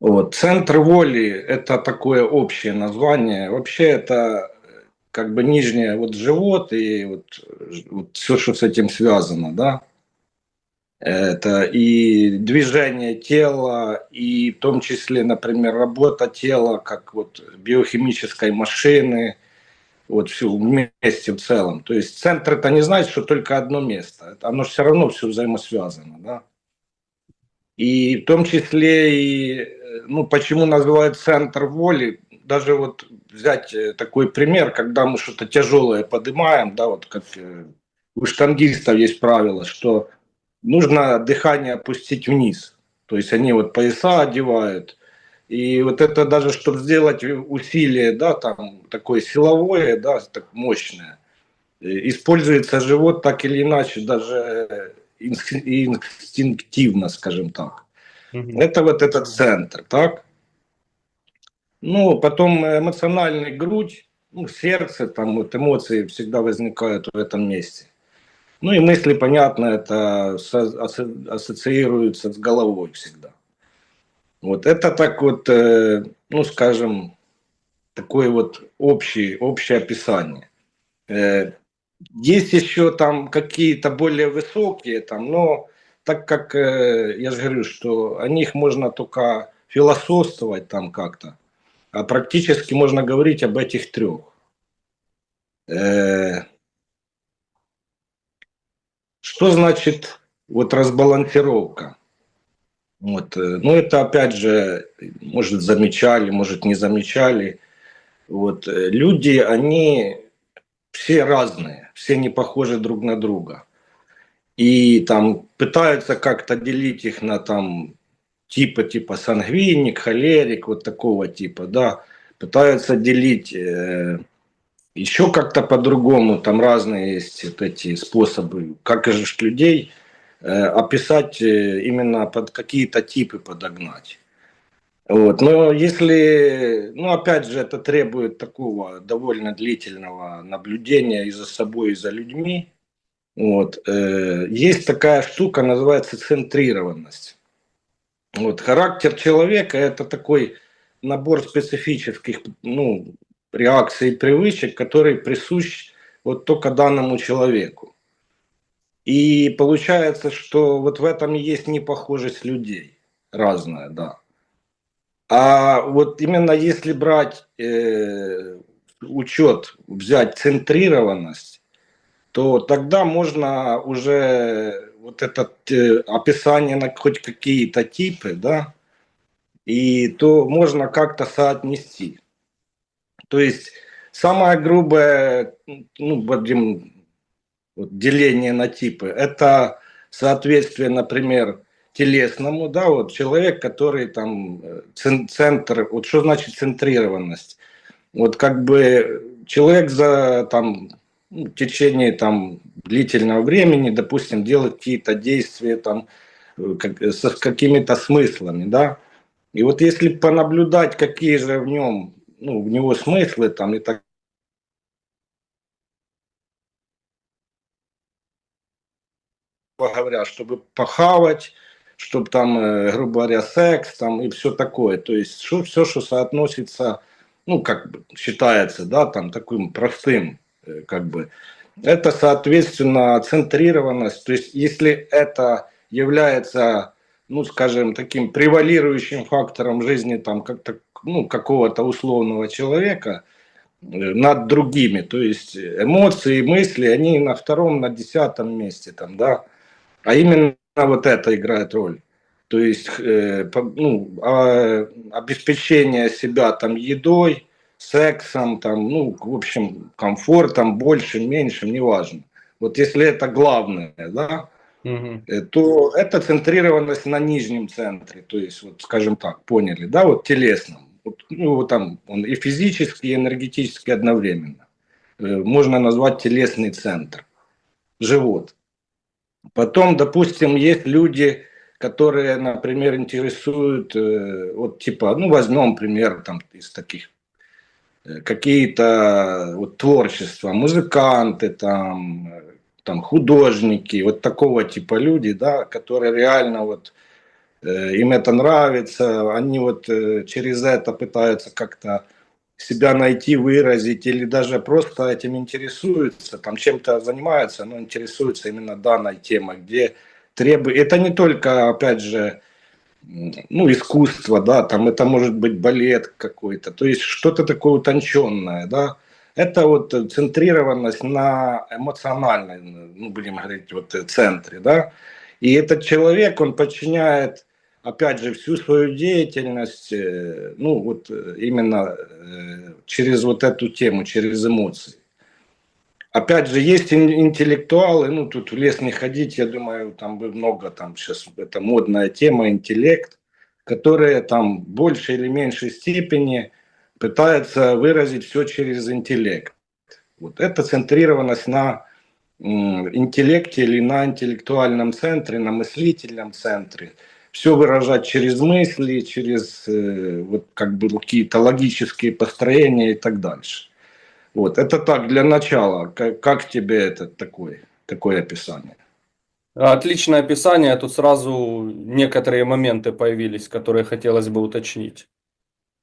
Вот. Центр воли – это такое общее название. Вообще это как бы нижнее вот живот и вот, вот все, что с этим связано, да. Это и движение тела, и в том числе, например, работа тела, как вот биохимической машины, вот все вместе в целом. То есть центр это не значит, что только одно место. Оно все равно все взаимосвязано, да. И в том числе и, ну, почему называют центр воли, даже вот взять э, такой пример, когда мы что-то тяжелое поднимаем, да, вот как э, у штангистов есть правило, что нужно дыхание опустить вниз. То есть они вот пояса одевают, и вот это даже, чтобы сделать усилие, да, там такое силовое, да, так мощное, э, используется живот так или иначе, даже инстинктивно, скажем так. Угу. Это вот этот центр, так? Ну, потом эмоциональный грудь, ну, сердце, там вот эмоции всегда возникают в этом месте. Ну и мысли, понятно, это ассоциируются с головой всегда. Вот это так вот, э, ну скажем, такое вот общее, общее описание. Э, есть еще там какие-то более высокие, там, но так как э, я же говорю, что о них можно только философствовать там как-то, а практически можно говорить об этих трех. Что значит вот разбалансировка? Вот. Э, ну, это опять же, может, замечали, может, не замечали. Вот. Э, люди, они все разные, все не похожи друг на друга. И там пытаются как-то делить их на там типа, типа сангвиник, холерик, вот такого типа, да. Пытаются делить э, еще как-то по-другому, там разные есть вот эти способы, как же людей – Э, описать э, именно под какие-то типы подогнать. Вот. Но если, ну опять же, это требует такого довольно длительного наблюдения и за собой, и за людьми. Вот. Э, есть такая штука, называется центрированность. Вот. Характер человека – это такой набор специфических ну, реакций и привычек, который присущ вот только данному человеку. И получается, что вот в этом и есть непохожесть людей разная, да. А вот именно если брать э, учет, взять центрированность, то тогда можно уже вот это э, описание на хоть какие-то типы, да, и то можно как-то соотнести. То есть самое грубое, ну, будем вот, деление на типы. Это соответствие, например, телесному, да, вот человек, который там э, центр, вот что значит центрированность? Вот как бы человек за там ну, в течение там длительного времени, допустим, делает какие-то действия там как, с какими-то смыслами, да, и вот если понаблюдать, какие же в нем, ну, в него смыслы там и так говоря, чтобы похавать, чтобы там, э, грубо говоря, секс там и все такое. То есть что, все, что соотносится, ну, как бы считается, да, там таким простым, э, как бы, это, соответственно, центрированность. То есть если это является, ну, скажем, таким превалирующим фактором жизни там как-то, ну, какого-то условного человека э, над другими, то есть эмоции, мысли, они на втором, на десятом месте там, да, а именно вот это играет роль. То есть э, ну, э, обеспечение себя там едой, сексом, там, ну, в общем, комфортом, больше, меньше, неважно. Вот если это главное, да, угу. то это центрированность на нижнем центре, то есть, вот, скажем так, поняли, да, вот телесном. Вот, ну, вот там он и физически, и энергетически одновременно. Э, можно назвать телесный центр, живот. Потом, допустим, есть люди, которые, например, интересуют, э, вот типа, ну возьмем пример там из таких, э, какие-то вот творчества, музыканты там, э, там художники, вот такого типа люди, да, которые реально вот э, им это нравится, они вот э, через это пытаются как-то себя найти, выразить, или даже просто этим интересуются, там чем-то занимаются, но интересуются именно данной темой, где требует... Это не только, опять же, ну, искусство, да, там это может быть балет какой-то, то есть что-то такое утонченное, да, это вот центрированность на эмоциональной, ну, будем говорить, вот центре, да, и этот человек, он подчиняет, опять же, всю свою деятельность, э, ну, вот э, именно э, через вот эту тему, через эмоции. Опять же, есть интеллектуалы, ну, тут в лес не ходить, я думаю, там бы много, там сейчас это модная тема, интеллект, которые там в большей или меньшей степени пытаются выразить все через интеллект. Вот это центрированность на интеллекте или на интеллектуальном центре, на мыслительном центре. Все выражать через мысли, через э, вот как бы какие-то логические построения и так дальше. Вот, это так, для начала. Как, как тебе это такое, такое описание? Отличное описание. Тут сразу некоторые моменты появились, которые хотелось бы уточнить.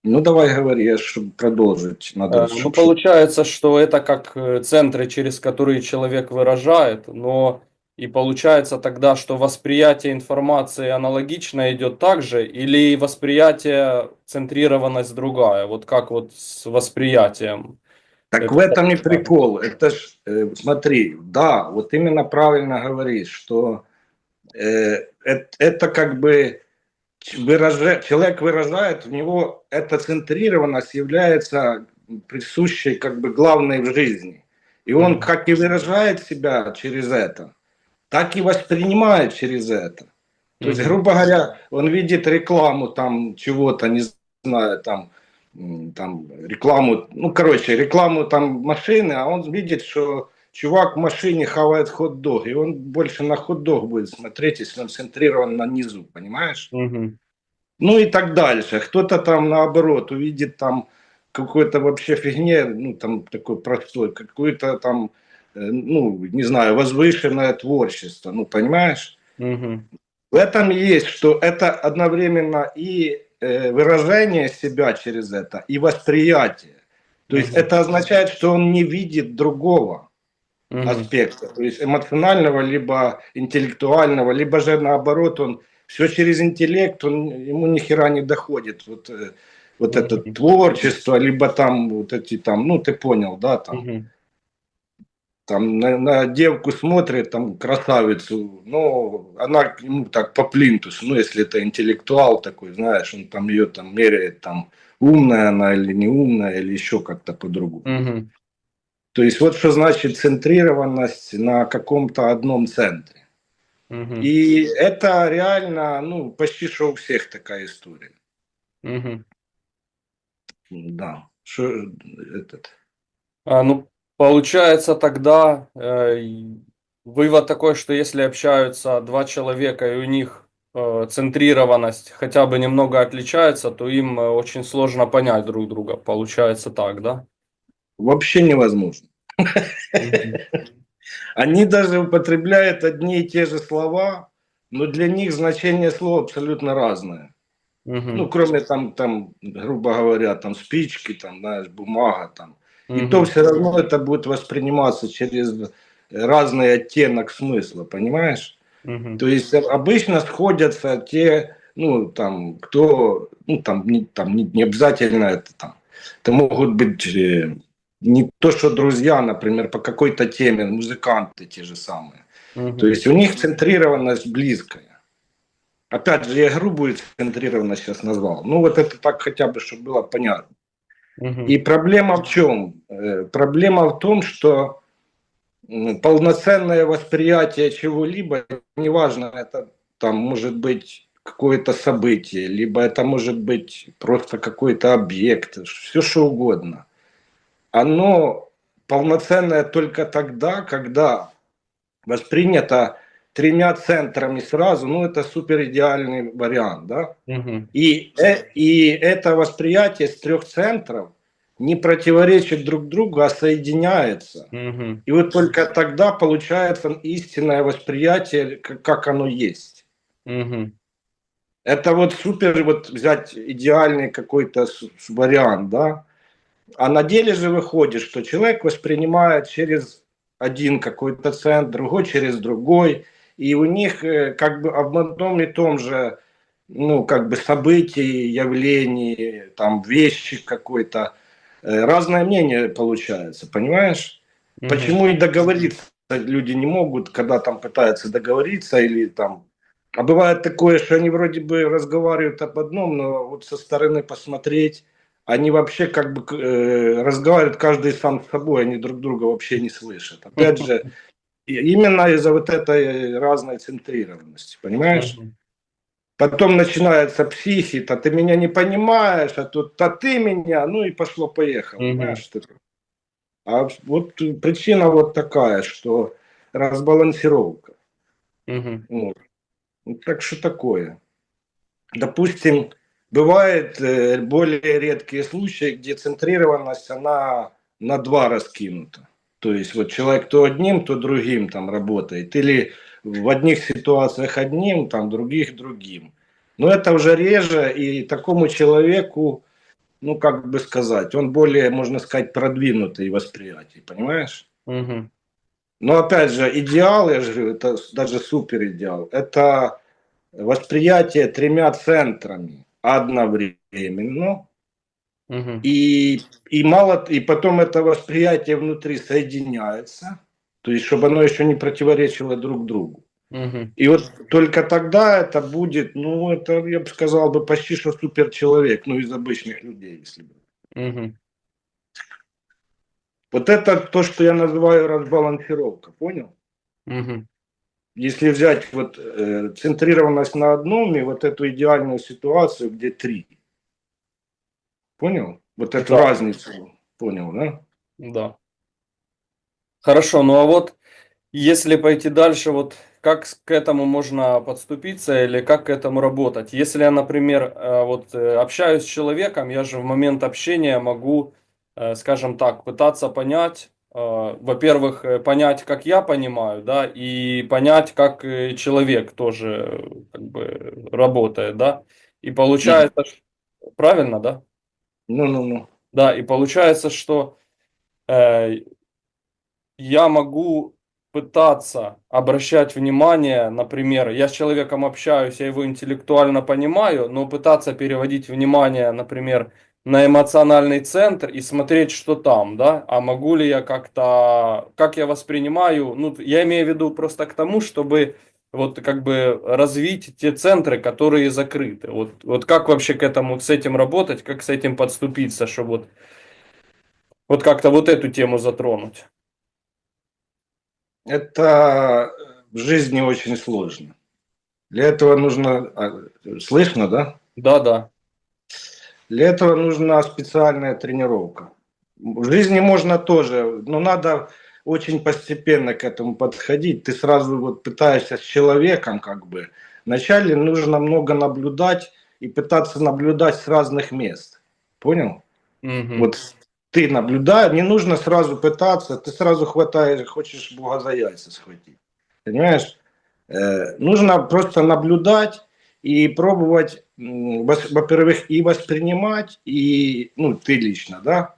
Ну, давай говори, чтобы продолжить. Надо, Э, Ну, получается, что это как э, центры, через которые человек выражает, но и получается тогда, что восприятие информации аналогично идет так же, или восприятие, центрированность другая, вот как вот с восприятием. Так Это в этом и прикол. Это ж, э, смотри, да, вот именно правильно говоришь, что э, это, это как бы выража- человек выражает, у него эта центрированность является присущей как бы главной в жизни. И он Мгм. как и выражает себя через это, так и воспринимает через это. То есть, грубо говоря, он видит рекламу там чего-то, не знаю, там, там рекламу, ну, короче, рекламу там машины, а он видит, что чувак в машине хавает хот-дог, и он больше на хот-дог будет смотреть, если он центрирован на низу, понимаешь? Мгм. Ну и так дальше. Кто-то там наоборот увидит там какой-то вообще фигне, ну там такой простой, какое-то там, ну, не знаю, возвышенное творчество, ну, понимаешь? Мгм. В этом есть, что это одновременно и э, выражение себя через это, и восприятие. То есть Мгм. это означает, что он не видит другого Мгм. аспекта, то есть эмоционального, либо интеллектуального, либо же наоборот, он все через интеллект, он, ему ни хера не доходит. Вот, э, вот это творчество, либо там вот эти там, ну ты понял, да, там, Мгм. Там на, на девку смотрит, там красавицу, ну, она ему так по плинтусу, ну, если это интеллектуал такой, знаешь, он там ее там меряет, там, умная она или не умная, или еще как-то по-другому. Мгм. То есть вот что значит центрированность на каком-то одном центре. Мгм. И это реально, ну, почти что у всех такая история. Мгм. Да. Что этот... А, ну, получается тогда э, вывод такой, что если общаются два человека и у них э, центрированность хотя бы немного отличается, то им э, очень сложно понять друг друга. Получается так, да? Вообще невозможно. Они даже употребляют одни и те же слова, но для них значение слова абсолютно разное. Ну, кроме там, там, грубо говоря, там спички, там, знаешь, бумага, там. И то все равно это будет восприниматься через разный оттенок смысла, понимаешь? То есть обычно сходятся те, ну, там, кто, ну, там, не, там, не, не обязательно это там. Это могут быть э, не то, что друзья, например, по какой-то теме, музыканты те же самые. То есть у них центрированность близкая. Опять же, я грубую центрированность сейчас назвал. Ну, вот это так хотя бы, чтобы было понятно. И проблема в чем? Э, Проблема в том, что полноценное восприятие чего-либо, неважно, это там может быть какое-то событие, либо это может быть просто какой-то объект, все что угодно. Оно полноценное только тогда, когда воспринято тремя центрами сразу, ну это супер идеальный вариант, да? Мгм. И, э- и это восприятие с трех центров не противоречит друг другу, а соединяется. Мгм. И вот только тогда получается истинное восприятие, как оно есть. Мгм. Это вот супер, вот взять идеальный какой-то вариант, да. А на деле же выходит, что человек воспринимает через один какой-то центр, другой через другой, и у них э, как бы об одном и том же, ну, как бы событии, явлении, там, вещи какой-то, э, разное мнение получается, понимаешь? Мгм. Почему и договориться люди не могут, когда там пытаются договориться или там... А бывает такое, что они вроде бы разговаривают об одном, но вот со стороны посмотреть, они вообще как бы э, разговаривают каждый сам с собой, они друг друга вообще не слышат. Опять же, именно из-за вот этой разной центрированности, понимаешь? Потом начинается психика, ты меня не понимаешь, а тут, а ты меня, ну и пошло-поехало, Мгм. понимаешь? ты? А вот причина вот такая, что разбалансировка. Вот. Ну, так что такое? Допустим, бывают э, более редкие случаи, где центрированность, она на два раскинута. То есть вот человек то одним, то другим там работает. Или в одних ситуациях одним, там других другим. Но это уже реже, и такому человеку, ну как бы сказать, он более, можно сказать, продвинутый в восприятии, понимаешь? Мгм. Но опять же, идеал, я же говорю, это даже супер идеал. Это восприятие тремя центрами одновременно. И, и мало, и потом это восприятие внутри соединяется, то есть чтобы оно еще не противоречило друг другу. И вот только тогда это будет, ну, это, я бы сказал, бы почти что суперчеловек, ну, из обычных людей, если бы. Вот это то, что я называю разбалансировка, понял? Если взять вот э, центрированность на одном и вот эту идеальную ситуацию, где три. Понял? Вот эту Да. разницу. Понял, да? Да. Хорошо, ну а вот если пойти дальше, вот как к этому можно подступиться или как к этому работать? Если я, например, э, вот э, общаюсь с человеком, я же в момент общения могу, э, скажем так, пытаться понять, во-первых, понять, как я понимаю, да, и понять, как человек тоже как бы работает, да. И получается, ш- правильно, да? Ну-ну-ну. Да, и получается, что э, я могу пытаться обращать внимание, например, я с человеком общаюсь, я его интеллектуально понимаю, но пытаться переводить внимание, например, на эмоциональный центр и смотреть, что там, да, а могу ли я как-то, как я воспринимаю, ну, я имею в виду просто к тому, чтобы вот как бы развить те центры, которые закрыты. Вот, вот как вообще к этому, с этим работать, как с этим подступиться, чтобы вот, вот как-то вот эту тему затронуть. Это в жизни очень сложно. Для этого нужно... а, Слышно, да? Да, да. Для этого нужна специальная тренировка. В жизни можно тоже, но надо очень постепенно к этому подходить. Ты сразу вот пытаешься с человеком как бы. Вначале нужно много наблюдать и пытаться наблюдать с разных мест. Понял? Мгм. Вот ты наблюдаешь, не нужно сразу пытаться, ты сразу хватаешь, хочешь Бога за яйца схватить. Понимаешь? Э, нужно просто наблюдать и пробовать, во-первых, и воспринимать, и, ну, ты лично, да,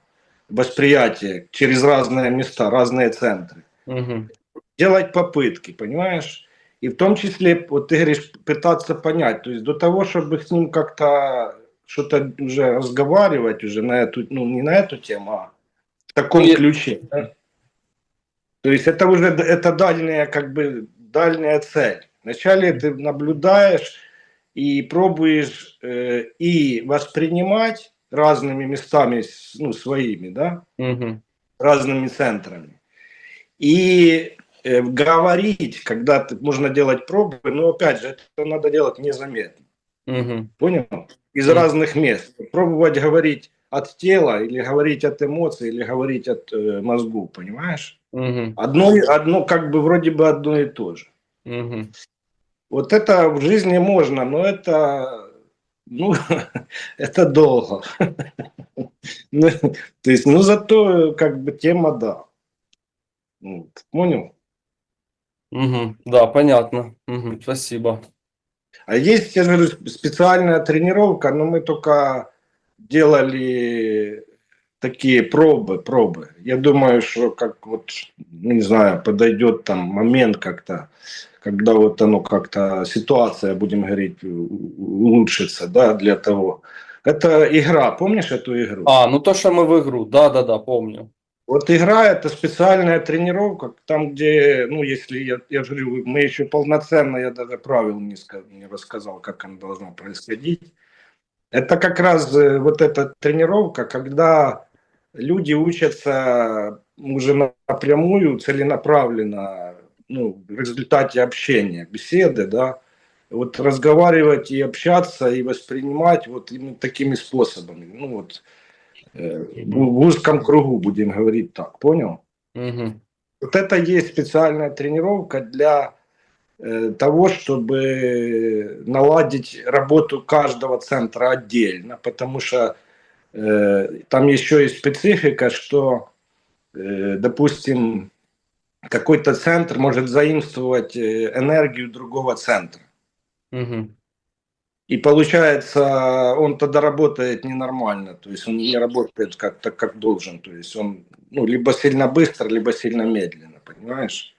восприятие через разные места, разные центры. Мгм. Делать попытки, понимаешь? И в том числе, вот ты говоришь, пытаться понять, то есть до того, чтобы с ним как-то что-то уже разговаривать уже на эту, ну, не на эту тему, а в таком Ну, я- ключе. да? То есть это уже это дальняя, как бы, дальняя цель. Вначале ты наблюдаешь и пробуешь э, и воспринимать разными местами, ну, своими, да, Мгм. разными центрами. И э, говорить, когда ты, можно делать пробы, но опять же, это надо делать незаметно. Мгм. Понял? Из Мгм. разных мест. Пробовать говорить от тела, или говорить от эмоций, или говорить от э, мозгу, понимаешь? Мгм. Одно, одно, как бы вроде бы одно и то же. Мгм. Вот это в жизни можно, но это, ну, это долго. Ну, То есть, ну, зато, как бы, тема, да. Ну, Понял? Мгм. Да, понятно. Мгм. Спасибо. А есть, я же говорю, специальная тренировка, но мы только делали такие пробы, пробы. Я думаю, что как вот, не знаю, подойдет там момент как-то, когда вот оно как-то, ситуация, будем говорить, улучшится, да, для того. Это игра, помнишь эту игру? А, ну то, что мы в игру, да-да-да, помню. Вот игра это специальная тренировка, там где, ну если я, я же говорю, мы еще полноценно, я даже правил не, не рассказал, как она должна происходить. Это как раз э, вот эта тренировка, когда люди учатся уже на- напрямую, целенаправленно, ну, в результате общения, беседы, да, вот разговаривать и общаться, и воспринимать вот именно такими способами. Ну вот, э, в узком кругу, будем говорить так, понял? Мгм. Вот это есть специальная тренировка для э, того, чтобы наладить работу каждого центра отдельно, потому что там еще есть специфика, что, э, допустим, какой-то центр может заимствовать э, энергию другого центра. Мгм. И получается, он тогда работает ненормально, то есть он не работает как так, как должен, то есть он ну, либо сильно быстро, либо сильно медленно, понимаешь?